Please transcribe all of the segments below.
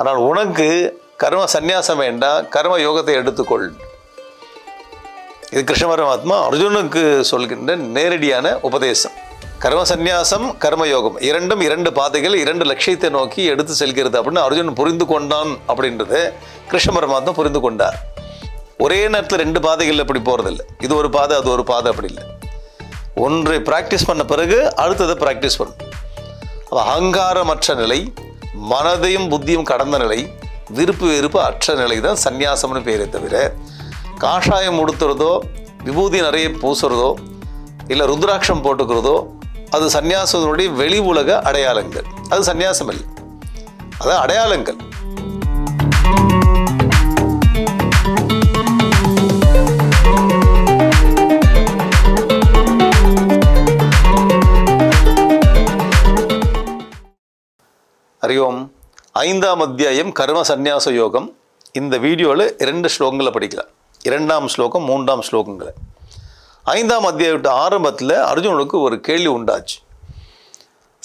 ஆனால் உனக்கு கர்ம சந்நியாசம் வேண்டாம் கர்ம யோகத்தை எடுத்துக்கொள். இது கிருஷ்ண பரமாத்மா அர்ஜுனுக்கு சொல்கின்ற நேரடியான உபதேசம். கர்ம சந்நியாசம் கர்மயோகம் இரண்டும் இரண்டு பாதைகள் இரண்டு லட்சியத்தை நோக்கி எடுத்து செல்கிறது அப்படின்னு அர்ஜுன் புரிந்து கொண்டான் அப்படின்றத கிருஷ்ண பரமாத்மா புரிந்து கொண்டார். ஒரே நேரத்தில் ரெண்டு பாதைகள் அப்படி போகிறதில்ல இது ஒரு பாதை அது ஒரு பாதை அப்படி இல்லை. ஒன்றை ப்ராக்டிஸ் பண்ண பிறகு அடுத்ததை ப்ராக்டிஸ் பண்ணும். அப்ப அகங்காரமற்ற நிலை மனதையும் புத்தியும் கடந்த நிலை விருப்பு வெறுப்பு அற்ற நிலை தான் சந்நியாசம்னு பேரே தவிர காஷாயம் உடுத்துறதோ விபூதி நிறைய பூசுறதோ இல்லை ருத்ராட்சம் போட்டுக்கிறதோ அது சந்நியாசத்தினுடைய வெளி உலக அடையாளங்கள். அது சந்நியாசம் இல்லை அது அடையாளங்கள். ஹரி ஓம் ஐந்தாம் அத்தியாயம் கர்ம சந்நியாச யோகம். இந்த வீடியோவில் இரண்டு ஸ்லோகங்களை படிக்கலாம். இரண்டாம் ஸ்லோகம் மூன்றாம் ஸ்லோகங்களை. ஐந்தாம் அத்தியாயத்து ஆரம்பத்தில் அர்ஜுனனுக்கு ஒரு கேள்வி உண்டாச்சு.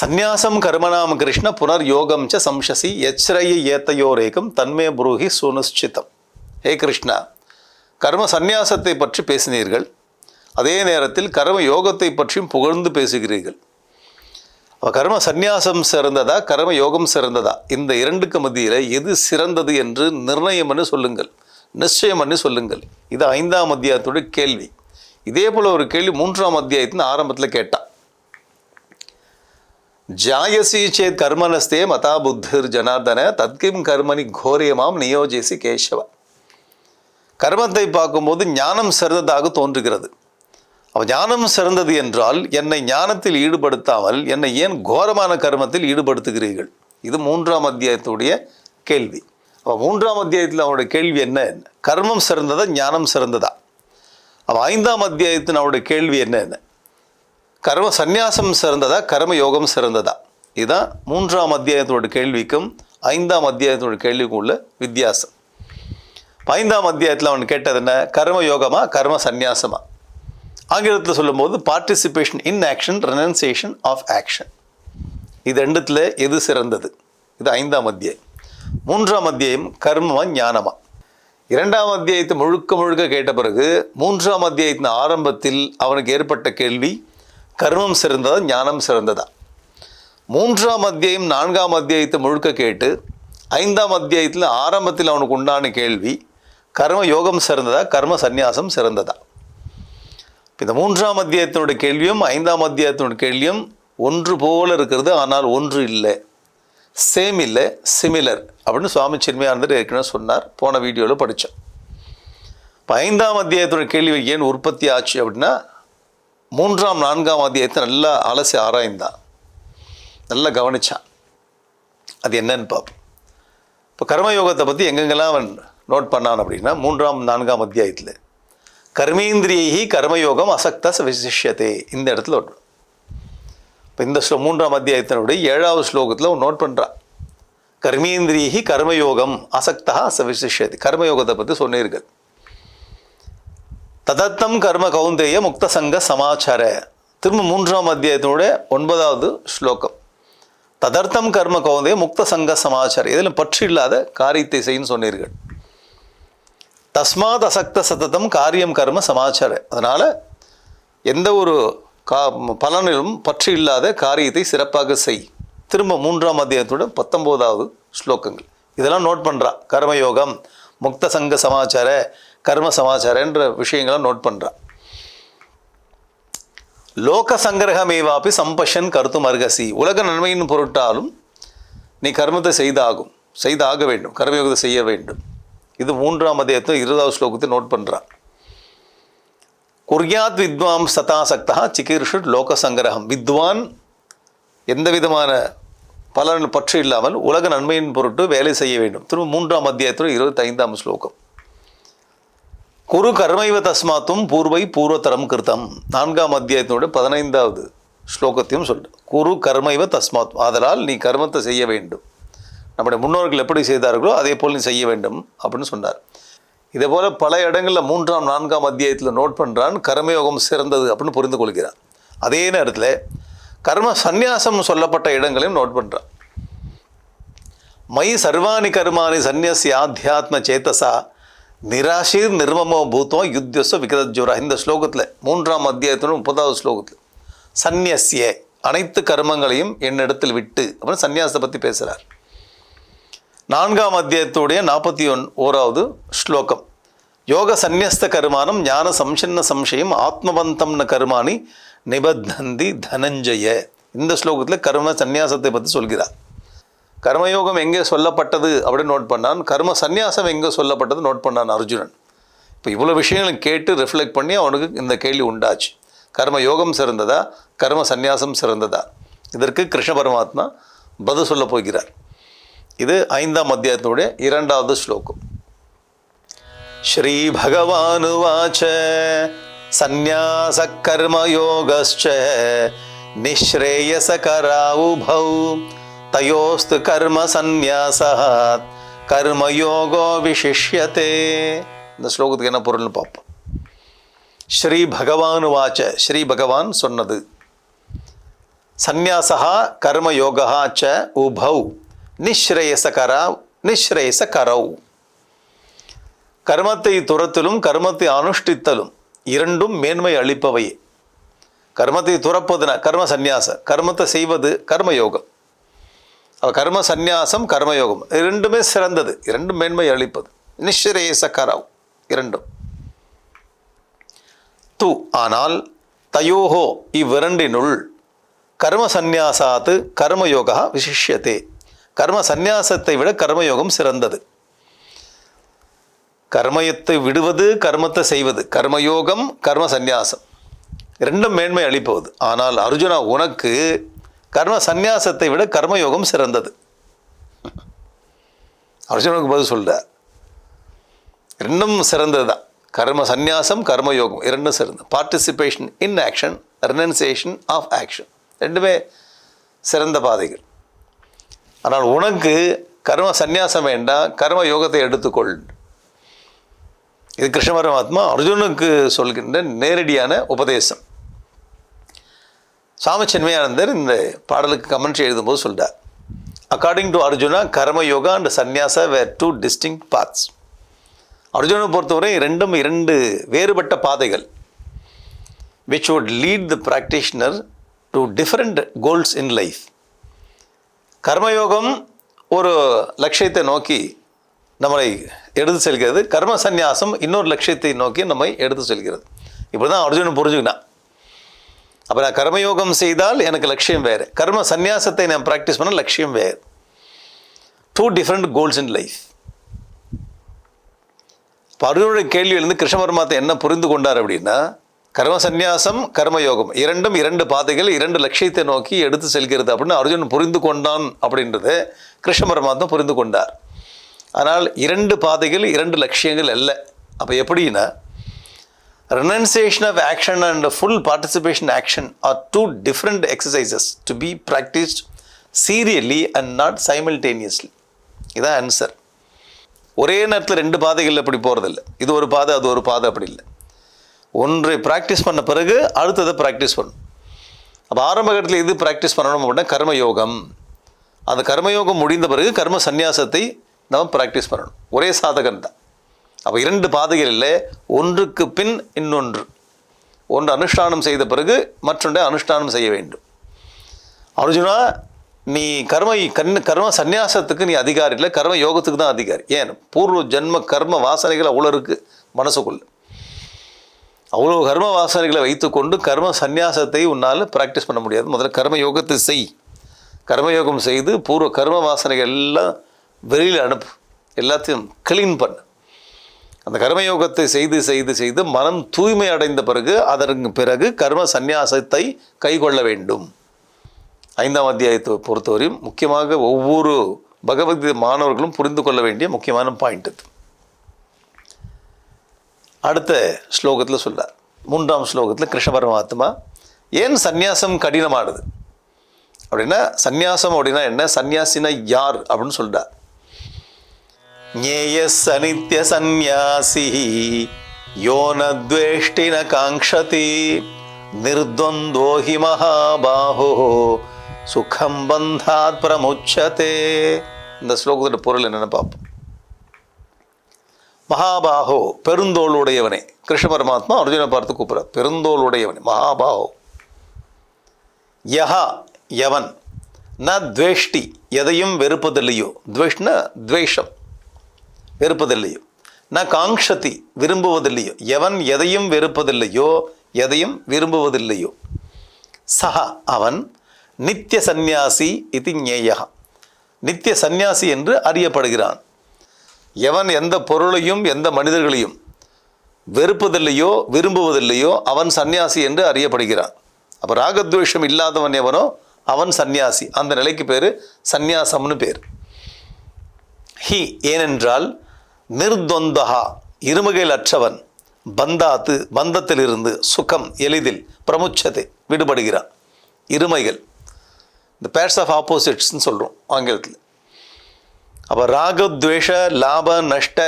சந்நியாசம் கர்மநாம கிருஷ்ண புனர் யோகம் ச சம்சசி எச்ரய ஏத்தையோரேகம் தன்மே புரூஹி சுனிச்சிதம் ஹே கிருஷ்ணா கர்ம சந்நியாசத்தை பற்றி பேசினீர்கள். அதே நேரத்தில் கர்ம யோகத்தை பற்றியும் புகழ்ந்து பேசுகிறீர்கள். கர்ம சந்நியாசம் சிறந்ததா கர்ம யோகம் சிறந்ததா? இந்த இரண்டுக்கு மத்தியில் எது சிறந்தது என்று நிர்ணயம் பண்ணி சொல்லுங்கள். நிச்சயம் பண்ணி சொல்லுங்கள். இது ஐந்தாம் அத்தியாயத்தோட கேள்வி. இதே போல் ஒரு கேள்வி மூன்றாம் அத்தியாயத்தின் ஆரம்பத்தில் கேட்டான் ஜாயசி சேத் கர்மனஸ்தே மதா புத்திர் ஜனார்தன தத்கிம் கர்மணி கோரியமாம் நியோஜிசி கேசவ. கர்மத்தை பார்க்கும்போது ஞானம் சிறந்ததாக தோன்றுகிறது. அப்போ ஞானம் சிறந்தது என்றால் என்னை ஞானத்தில் ஈடுபடுத்தாமல் என்னை ஏன் கோரமான கர்மத்தில் ஈடுபடுத்துகிறீர்கள்? இது மூன்றாம் அத்தியாயத்துடைய கேள்வி. அப்போ மூன்றாம் அத்தியாயத்தில் அவனுடைய கேள்வி என்ன? கர்மம் சிறந்ததா ஞானம் சிறந்ததா? அப்போ ஐந்தாம் அத்தியாயத்தின் அவனுடைய கேள்வி என்ன என்ன? கர்ம சந்நியாசம் சிறந்ததா கர்ம யோகம் சிறந்ததா? இதுதான் மூன்றாம் அத்தியாயத்தோட கேள்விக்கும் ஐந்தாம் அத்தியாயத்தோட கேள்விக்கும் உள்ள வித்தியாசம். ஐந்தாம் அத்தியாயத்தில் அவன் கேட்டது என்ன? கர்ம யோகமா கர்ம சந்நியாசமா? ஆங்கிலத்தில் சொல்லும்போது participation in action renunciation of action இது ரெண்டுத்தில் எது சிறந்தது? இது ஐந்தாம் அத்தியாயம். மூன்றாம் அத்தியாயம் கர்மமா ஞானமா. இரண்டாம் அத்தியாயத்தை முழுக்க முழுக்க கேட்ட பிறகு மூன்றாம் அத்தியாயத்தின் ஆரம்பத்தில் அவனுக்கு ஏற்பட்ட கேள்வி கர்மம் சிறந்ததா ஞானம் சிறந்ததா? மூன்றாம் அத்தியாயம் நான்காம் அத்தியாயத்தை முழுக்க கேட்டு ஐந்தாம் அத்தியாயத்தில் ஆரம்பத்தில் அவனுக்கு உண்டான கேள்வி கர்ம யோகம் சிறந்ததா கர்ம சந்நியாசம் சிறந்ததா? இந்த மூன்றாம் அத்தியாயத்தினுடைய கேள்வியும் ஐந்தாம் அத்தியாயத்தினுடைய கேள்வியும் ஒன்று போல இருக்கிறது ஆனால் ஒன்று இல்லை. சேம் இல்லை சிமிலர் அப்படின்னு சுவாமி சின்மயானந்தர் ஏற்கனவே சொன்னார். போன வீடியோவில் படித்தோம் இப்போ ஐந்தாம் அத்தியாயத்தினுடைய கேள்வி ஏன் உற்பத்தி ஆச்சு அப்படின்னா மூன்றாம் நான்காம் அத்தியாயத்தை நல்லா அலசி ஆராய்ந்தான். நல்லா கவனிச்சான். அது என்னன்னு பார்ப்போம். இப்போ கர்மயோகத்தை பற்றி எங்கெங்கெல்லாம் அவன் நோட் பண்ணான் அப்படின்னா மூன்றாம் நான்காம் அத்தியாயத்தில் கர்மேந்திரியி கர்மயோகம் அசக்த விசிஷ்யத்தே இந்த இடத்துல ஒன்று. இப்போ இந்த ஸ்லோ மூன்றாம் அத்தியாயத்தினுடைய ஏழாவது ஸ்லோகத்தில் நோட் பண்ணுறான் கர்மேந்திரியி கர்மயோகம் அசக்தா சவிசிஷ்யத்தை கர்மயோகத்தை பற்றி சொன்னீர்கள். ததத்தம் கர்ம கௌந்தேய முக்த சங்க சமாச்சார. திரும்ப மூன்றாம் அத்தியாயத்தினுடைய ஒன்பதாவது ஸ்லோகம். ததர்த்தம் கர்ம கௌந்தேய முக்த சங்க சமாச்சார. இதில் பற்று இல்லாத காரியத்தை செய்யும் சொன்னீர்கள். தஸ்மாத் அசக்த சததம் காரியம் கர்ம சமாச்சார. அதனால் எந்த ஒரு கா பலனிலும் பற்று இல்லாத காரியத்தை சிறப்பாக செய். திரும்ப மூன்றாம் அத்தியாயத்தோட பத்தொம்போதாவது ஸ்லோகங்கள். இதெல்லாம் நோட் பண்ணுறா கர்மயோகம் முக்த சங்க சமாச்சார கர்ம சமாச்சாரன்ற விஷயங்களை நோட் பண்ணுறா லோக சங்கிரகமேவாப்பி சம்பஷன் கருத்தும் அருகசி உலக நன்மையின் பொருட்டாலும் நீ கர்மத்தை செய்தாகும். செய்தாக வேண்டும். கர்மயோகத்தை செய்ய வேண்டும். இது மூன்றாம் அத்தியாயத்தை இருபதாவது ஸ்லோகத்தை நோட் பண்ணுறான் குர்யாத் வித்வாம் சதாசக்தா சிகீர்ஷு லோக சங்கிரகம் வித்வான் எந்த விதமான பலன் பற்று இல்லாமல் உலக நன்மையின் பொருட்டு வேலை செய்ய வேண்டும். திரும்ப மூன்றாம் அத்தியாயத்தில் இருபத்தைந்தாம் ஸ்லோகம். குரு கர்மைவ தஸ்மாத்தும் பூர்வை பூர்வத்தரம் கிருத்தம். நான்காம் அத்தியாயத்தினுடைய பதினைந்தாவது ஸ்லோகத்தையும் சொல்லு குரு கர்மைவ தஸ்மாத். ஆதலால் நீ கர்மத்தை செய்ய வேண்டும். நம்முடைய முன்னோர்கள் எப்படி செய்தார்களோ அதே போல் நீ செய்ய வேண்டும் அப்படின்னு சொன்னார். இதே போல் பல இடங்களில் மூன்றாம் நான்காம் அத்தியாயத்தில் நோட் பண்ணுறான் கர்மயோகம் சிறந்தது அப்படின்னு புரிந்து கொள்கிறான். அதே நேரத்தில் கர்ம சந்நியாசம் சொல்லப்பட்ட இடங்களையும் நோட் பண்ணுறான் மை சர்வாணி கர்மானி சந்நியசி ஆத்தியாத்ம சேத்தசா நிராசீர் நிர்மமோ பூத்தம் யுத்தியஸ்வ விகதஜோரா இந்த ஸ்லோகத்தில் மூன்றாம் அத்தியாயத்தோட முப்பதாவது ஸ்லோகத்தில் சந்நியசிய அனைத்து கர்மங்களையும் என்னிடத்தில் விட்டு அப்படின்னு சன்னியாசத்தை பற்றி பேசுகிறார் நான்காம் அத்தியாயத்துடைய நாற்பத்தி ஒன் ஓராவது ஸ்லோகம். யோக சந்நியஸ்த கருமானம் ஞான சம்சன்ன சம்சயம் ஆத்மவந்தம்ன கருமானி நிபத்தந்தி தனஞ்சய. இந்த ஸ்லோகத்தில் கர்ம சந்நியாசத்தை பற்றி சொல்கிறார். கர்மயோகம் எங்கே சொல்லப்பட்டது அப்படின்னு நோட் பண்ணான். கர்ம சந்நியாசம் எங்கே சொல்லப்பட்டது நோட் பண்ணான் அர்ஜுனன். இப்போ இவ்வளோ விஷயங்களை கேட்டு ரிஃப்ளெக்ட் பண்ணி அவனுக்கு இந்த கேள்வி உண்டாச்சு. கர்ம யோகம் சிறந்ததா? கர்ம சந்நியாசம் சிறந்ததா? இதற்கு கிருஷ்ண பரமாத்மா பதில் சொல்ல போகிறார். இது ஐந்தாம் அத்தியாயத்தினுடைய இரண்டாவது ஸ்லோகம். ஸ்ரீ பகவானுவாச்ச சந்நியாச கர்மயோகஸ்ச நிஸ்ரேயசகரா உபௌ தயோஸ்து கர்ம சந்நியாசாத் கர்மயோகோ விசிஷ்யதே. இந்த ஸ்லோகத்துக்கு என்ன பொருள்னு பார்ப்போம். ஸ்ரீ பகவானுவாச்ச ஸ்ரீ பகவான் சொன்னது சந்நியாசா கர்மயோகா ச உபௌ. நிஸ்ரேயசகரா நிஸ்ரேயசகரௌ கர்மத்தை துரத்திலும் கர்மத்தை அனுஷ்டித்தலும் இரண்டும் மேன்மை அளிப்பவையே கர்மத்தை துறப்பதுனா கர்ம சந்நியாச. கர்மத்தை செய்வது கர்மயோகம். அப்ப கர்ம சந்நியாசம் கர்மயோகம். இரண்டுமே சிறந்தது. இரண்டும் மேன்மை அளிப்பது. நிஸ்ரேயச கரௌ இரண்டும். து. ஆனால் தயோஹோ இவ்விரண்டினுள் கர்ம சந்நியாசாத்து கர்மயோகா விசிஷ்யத்தே கர்ம சந்நியாசத்தை விட கர்மயோகம் சிறந்தது. கர்மயத்தை விடுவது கர்மத்தை செய்வது. கர்மயோகம் கர்ம சந்நியாசம். ரெண்டும் மேன்மை அளிப்பது. ஆனால் அர்ஜுனா உனக்கு கர்ம சந்நியாசத்தை விட கர்மயோகம் சிறந்தது. அர்ஜுனுக்கு பதில் சொல்கிறார் ரெண்டும் சிறந்தது தான் கர்ம சந்நியாசம் கர்மயோகம். இரண்டும் சிறந்தது. Participation in action renunciation of action ரெண்டுமே சிறந்த பாதைகள். ஆனால் உனக்கு கர்ம சந்நியாசம் வேண்டாம் கர்ம யோகத்தை எடுத்துக்கொள். இது கிருஷ்ண பரமாத்மா அர்ஜுனுக்கு சொல்கின்ற நேரடியான உபதேசம். சாமி சென்மையானந்தர் இந்த பாடலுக்கு கமெண்ட்ரி எழுதும்போது சொல்கிறார் according to Arjuna karma yoga and sannyasa were two distinct paths அர்ஜுனை பொறுத்தவரை ரெண்டும் இரண்டு வேறுபட்ட பாதைகள் which would lead the practitioner to different goals in life கர்மயோகம் ஒரு லட்சியத்தை நோக்கி நம்மளை எடுத்து செல்கிறது. கர்ம சந்நியாசம் இன்னொரு லட்சியத்தை நோக்கி நம்மை எடுத்து செல்கிறது. இப்படி தான் அர்ஜுனன் புரிஞ்சுக்கினான் அப்போ நான் கர்மயோகம் செய்தால் எனக்கு லட்சியம் வேறு. கர்ம சந்நியாசத்தை நான் ப்ராக்டிஸ் பண்ண லட்சியம் வேறு. Two different goals in life இப்போ அர்ஜுனுடைய கேள்வியிலிருந்து கிருஷ்ண பரமாத்மா என்ன புரிந்து கொண்டார் அப்படின்னா கர்ம சந்நியாசம் கர்மயோகம். இரண்டும் இரண்டு பாதைகள் இரண்டு லட்சியத்தை நோக்கி எடுத்து செல்கிறது அப்படின்னு அர்ஜுன் புரிந்து கொண்டான் அப்படின்றது கிருஷ்ண பரமாத்மா புரிந்து கொண்டார். ஆனால் இரண்டு பாதைகள் இரண்டு லட்சியங்கள் அல்ல. அப்போ எப்படின்னா renunciation of action and full participation action are two different exercises to be practised serially and not simultaneously இதான் ஆன்சர் ஒரே நேரத்தில் ரெண்டு பாதைகள் அப்படி போகிறதில்ல இது ஒரு பாதை அது ஒரு பாதை அப்படி இல்லை. ஒன்றை ப்ராக்டிஸ் பண்ண பிறகு அடுத்ததை ப்ராக்டிஸ் பண்ணணும் அப்போ ஆரம்ப கட்டத்தில் இது ப்ராக்டிஸ் பண்ணணும் அப்படின்னா கர்மயோகம். அந்த கர்மயோகம் முடிந்த பிறகு கர்ம சந்நியாசத்தை நம்ம ப்ராக்டிஸ் பண்ணணும். ஒரே சாதகன் தான். அப்போ இரண்டு பாதைகள் இல்லை. ஒன்றுக்கு பின் இன்னொன்று. ஒன்று அனுஷ்டானம் செய்த பிறகு மற்றொன்றை அனுஷ்டானம் செய்ய வேண்டும். அர்ஜுனா நீ கர்ம கண் கர்ம சந்நியாசத்துக்கு நீ அதிகாரி இல்லை. கர்ம யோகத்துக்கு தான் அதிகாரி. ஏன்? பூர்வ ஜென்ம கர்ம வாசனைகள் அவ்வளோ இருக்குது மனசுக்குள்ளே. அவ்வளோ கர்ம வாசனைகளை வைத்துக்கொண்டு கர்ம சந்நியாசத்தை உன்னால் ப்ராக்டிஸ் பண்ண முடியாது. முதல்ல கர்ம யோகத்தை செய். கர்மயோகம் செய்து பூர்வ கர்ம வாசனைகள் எல்லாம் வெளியில் அனுப்பு. எல்லாத்தையும் க்ளீன் பண்ணு. அந்த கர்மயோகத்தை செய்து செய்து செய்து மனம் தூய்மை அடைந்த பிறகு அதற்கு பிறகு கர்ம சந்நியாசத்தை கைகொள்ள வேண்டும். ஐந்தாம் அத்தியாயத்தை பொறுத்தவரையும் முக்கியமாக ஒவ்வொரு பகவத்கீதை மாணவர்களும் புரிந்து கொள்ள வேண்டிய முக்கியமான பாயிண்ட் இது. அடுத்த ஸ்லோகத்தில் சொல்கிறார் மூன்றாம் ஸ்லோகத்தில் கிருஷ்ண பரமாத்மா ஏன் சந்நியாசம் கடினமானது? அப்படின்னா சந்நியாசம் அப்படின்னா என்ன? சந்நியாசினா யார்? அப்படின்னு சொல்கிறார் ஞேய சனித்ய சந்நியாசி யோ ந துவேஷ்டி ந ஹி மகாபாஹோ சுகம் பந்தாத் பிரமுச்சதே. இந்த ஸ்லோகத்தோட பொருள் என்னென்னு பார்ப்போம். மகாபாகோ பெருந்தோளுடையவனே. கிருஷ்ண பரமாத்மா அர்ஜுனை பார்த்து கூப்பிட்ற பெருந்தோளுடையவனே மகாபாகோ யஹா யவன். ந துவேஷ்டி எதையும் வெறுப்பதில்லையோ. துவேஷ்ன துவேஷம் வெறுப்பதில்லையோ. ந காங்ஷதி விரும்புவதில்லையோ. எவன் எதையும் வெறுப்பதில்லையோ எதையும் விரும்புவதில்லையோ. சஹ அவன் நித்திய சந்நியாசி இது ஞேயா நித்திய சந்நியாசி என்று அறியப்படுகிறான். எவன் எந்த பொருளையும் எந்த மனிதர்களையும் வெறுப்பதில்லையோ விரும்புவதில்லையோ அவன் சந்நியாசி என்று அறியப்படுகிறான். அப்போ ராகத்வேஷம் இல்லாதவன் எவனோ அவன் சந்நியாசி. அந்த நிலைக்கு பேர் சந்நியாசம்னு பேர். ஹி ஏனென்றால் நிர்தொந்தகா இருமகையில் அற்றவன் பந்தாத்து பந்தத்திலிருந்து சுகம் எளிதில் பிரமுச்சத்தை விடுபடுகிறான். இருமைகள். இந்த பேர்ஸ் ஆஃப் ஆப்போசிட்ஸ்னு சொல்கிறோம் ஆங்கிலத்தில். அப்போ ராகத்வேஷ லாப நஷ்ட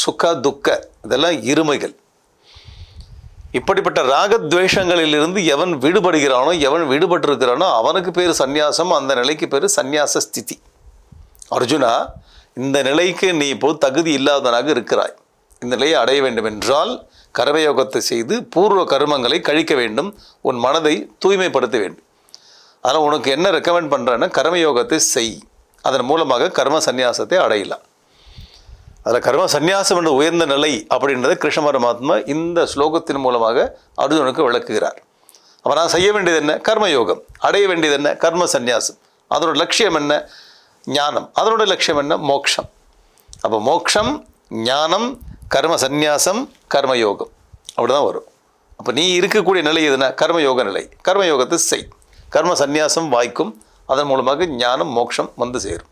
சுக துக்க இதெல்லாம் இருமைகள். இப்படிப்பட்ட ராகத்வேஷங்களிலிருந்து எவன் விடுபடுகிறானோ எவன் விடுபட்டிருக்கிறானோ அவனுக்கு பேர் சந்நியாசம் அந்த நிலைக்கு பேர் சந்நியாச ஸ்திதி. அர்ஜுனா இந்த நிலைக்கு நீ இப்போ தகுதி இல்லாதவனாக இருக்கிறாய். இந்த நிலையை அடைய வேண்டும் என்றால் கர்மயோகத்தை செய்து பூர்வ கர்மங்களை கழிக்க வேண்டும். உன் மனதை தூய்மைப்படுத்த வேண்டும். அதனால் உனக்கு என்ன ரெக்கமெண்ட் பண்ணுறேன்னா கர்மயோகத்தை செய். அதன் மூலமாக கர்ம சந்நியாசத்தை அடையலாம். அதில் கர்ம சந்நியாசம் என்ற உயர்ந்த நிலை அப்படின்றத கிருஷ்ண பரமாத்மா இந்த ஸ்லோகத்தின் மூலமாக அர்ஜுனனுக்கு விளக்குகிறார். அப்போ நான் செய்ய வேண்டியது என்ன? கர்மயோகம். அடைய வேண்டியது என்ன? கர்ம சந்நியாசம். அதனோட லட்சியம் என்ன? ஞானம். அதனோட லட்சியம் என்ன? மோக்ஷம். அப்போ மோக்ஷம் ஞானம் கர்ம சந்நியாசம் கர்மயோகம். அப்படி தான் வரும். அப்போ நீ இருக்கக்கூடிய நிலை எதுனா? கர்மயோக நிலை. கர்மயோகத்தை செய். கர்ம சந்நியாசம் வாய்க்கும் அதன் மூலமாக ஞானம் மோட்சம் வந்து சேரும்.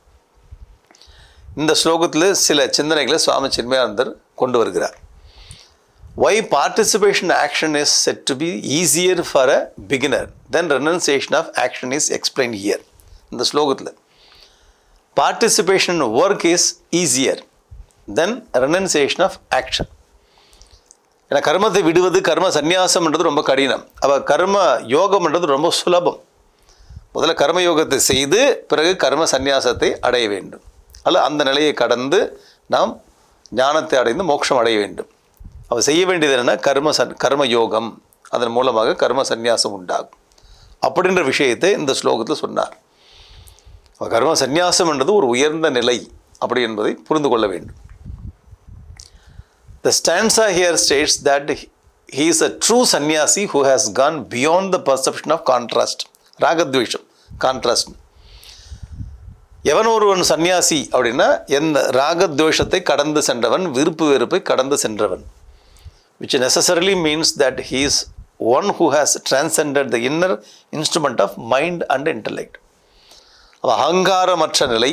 இந்த ஸ்லோகத்தில் சில சிந்தனைகளை சுவாமி சின்மயானந்தர் கொண்டு வருகிறார். Why participation action is said to be easier for a beginner than renunciation of action is explain here இந்த ஸ்லோகத்தில். Participation work is easier than renunciation of action ஏன்னா கர்மத்தை விடுவது கர்ம சந்நியாசம்ன்றது ரொம்ப கடினம். அப்போ கர்ம யோகம்ன்றது ரொம்ப சுலபம். முதல்ல கர்மயோகத்தை செய்து பிறகு கர்ம சந்நியாசத்தை அடைய வேண்டும். அல்ல அந்த நிலையை கடந்து நாம் ஞானத்தை அடைந்து மோட்சம் அடைய வேண்டும். அவர் செய்ய வேண்டியது என்னென்னா கர்ம சன் கர்ம யோகம் அதன் மூலமாக கர்ம சந்நியாசம் உண்டாகும். அப்படின்ற விஷயத்தை இந்த ஸ்லோகத்தில் சொன்னார். கர்ம சந்நியாசம் என்றது ஒரு உயர்ந்த நிலை அப்படி என்பதை புரிந்து கொள்ள வேண்டும். The stanza here states that he is a true sannyasi who has gone beyond the perception of contrast ராகத்வேஷம் contrast எவன் ஒருவன் சன்னியாசி அப்படின்னா எந்த ராகத்வேஷத்தை கடந்து சென்றவன் விருப்பு வெறுப்பை கடந்து சென்றவன் which necessarily means that he's one who who has the inner instrument of mind and and intellect. அகங்காரமற்ற நிலை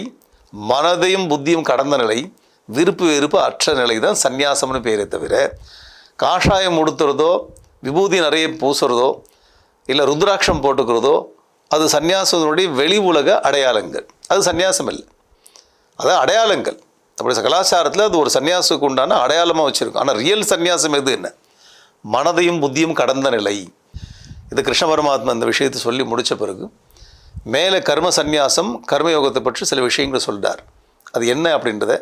மனதையும் புத்தியும் கடந்த நிலை விருப்பு வெறுப்பு அற்ற நிலை தான் சந்நியாசம்னு பேரே தவிர காஷாயம் உடுத்துறதோ விபூதி நிறைய பூசுறதோ இல்லை ருத்ராட்சம் போட்டுக்கிறதோ அது சந்நியாசத்தினுடைய வெளி உலக அடையாளங்கள். அது சந்நியாசம் இல்லை அது அடையாளங்கள். நம்முடைய கலாச்சாரத்தில் அது ஒரு சந்நியாசத்துக்கு உண்டான அடையாளமாக வச்சுருக்கும். ஆனால் ரியல் சன்னியாசம் எது என்ன? மனதையும் புத்தியும் கடந்த நிலை. இது கிருஷ்ண பரமாத்மா இந்த விஷயத்தை சொல்லி முடித்த பிறகு மேலே கர்ம சந்நியாசம் கர்மயோகத்தை பற்றி சில விஷயங்களை சொல்கிறார் அது என்ன அப்படின்றத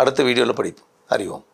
அடுத்த வீடியோவில் படிப்போம். அறிவோம்